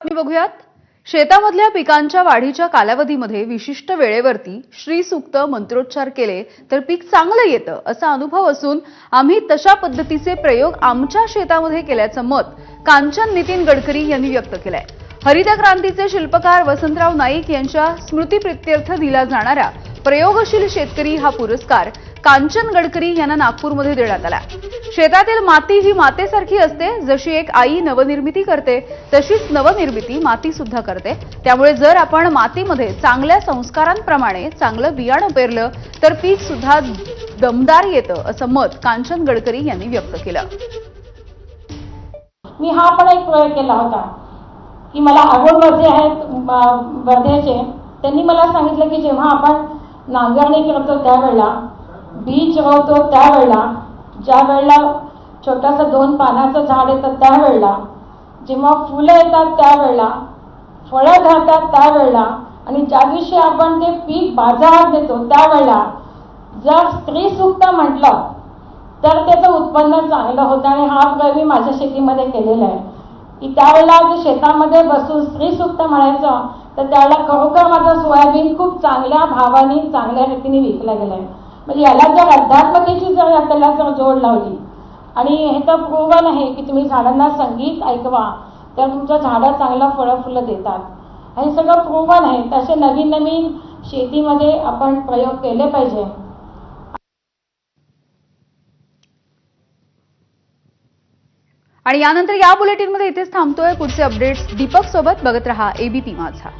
बातमी बघूयात. शेतामधल्या पिकांच्या वाढीच्या कालावधीमध्ये विशिष्ट वेळेवरती श्रीसूक्त मंत्रोच्चार केले तर पीक चांगलं येतं असा अनुभव असून आम्ही तशा पद्धतीचे प्रयोग आमच्या शेतामध्ये केल्याचं मत कांचन नितीन गडकरी यांनी व्यक्त केलंय. हरित क्रांतीचे शिल्पकार वसंतराव नाईक यांच्या स्मृतीप्रित्यर्थ दिला जाणारा प्रयोगशील शेतकरी हा पुरस्कार कांचन गडकरी यांना नागपूरमध्ये देण्यात आला शेतातील माती ही मातेसारखी असते जशी एक आई नवनिर्मिती करते तशीच नवनिर्मिती माती सुद्धा करते. त्यामुळे जर आपण मातीमध्ये चांगल्या संस्कारांप्रमाणे चांगलं बियाणं पेरलं तर पीक सुद्धा दमदार येतं असं मत कांचन गडकरी यांनी व्यक्त केलं. मी हा पण एक प्रयोग केला होता की मला आवड वर्धे आहेत वर्ध्याचे त्यांनी मला सांगितलं की जेव्हा आपण नांगरणी करतो त्यावेळेला बीज जेव्हा त्यावेळेला ज्या वेळेला छोटंसं दोन पानाचं झाड येतं त्यावेळेला जेव्हा फुलं येतात त्यावेळेला फळं घालतात त्यावेळेला आणि ज्या दिवशी आपण ते पीक बाजारात देतो त्यावेळेला जर स्त्री सुक्त म्हटलं तर त्याचं उत्पन्न चांगलं होतं. आणि हा प्रयोग मी माझ्या शेतीमध्ये केलेला आहे. की त्यावेळेला शेतामध्ये बसून स्त्री सुक्त म्हणायचं तर त्यावेळेला खरोखर माझं सोयाबीन खूप चांगल्या भावाने चांगल्या रीतीने विकला गेलाय. म्हणजे याला जर अध्यात्मतेची जर त्याला जर जोड लावली आणि हे तर प्रूवन आहे की तुम्ही झाडांना संगीत ऐकवा तर तुमच्या झाडं चांगलं फळं फुलं देतात. हे सगळं प्रूवन आहे. तसे नवीन नवीन शेतीमध्ये आपण प्रयोग केले पाहिजे. आणि यानंतर या बुलेटिनमध्ये इथेच थांबतोय. पुढचे अपडेट्स दीपक सोबत बघत रहा एबीपी माझा.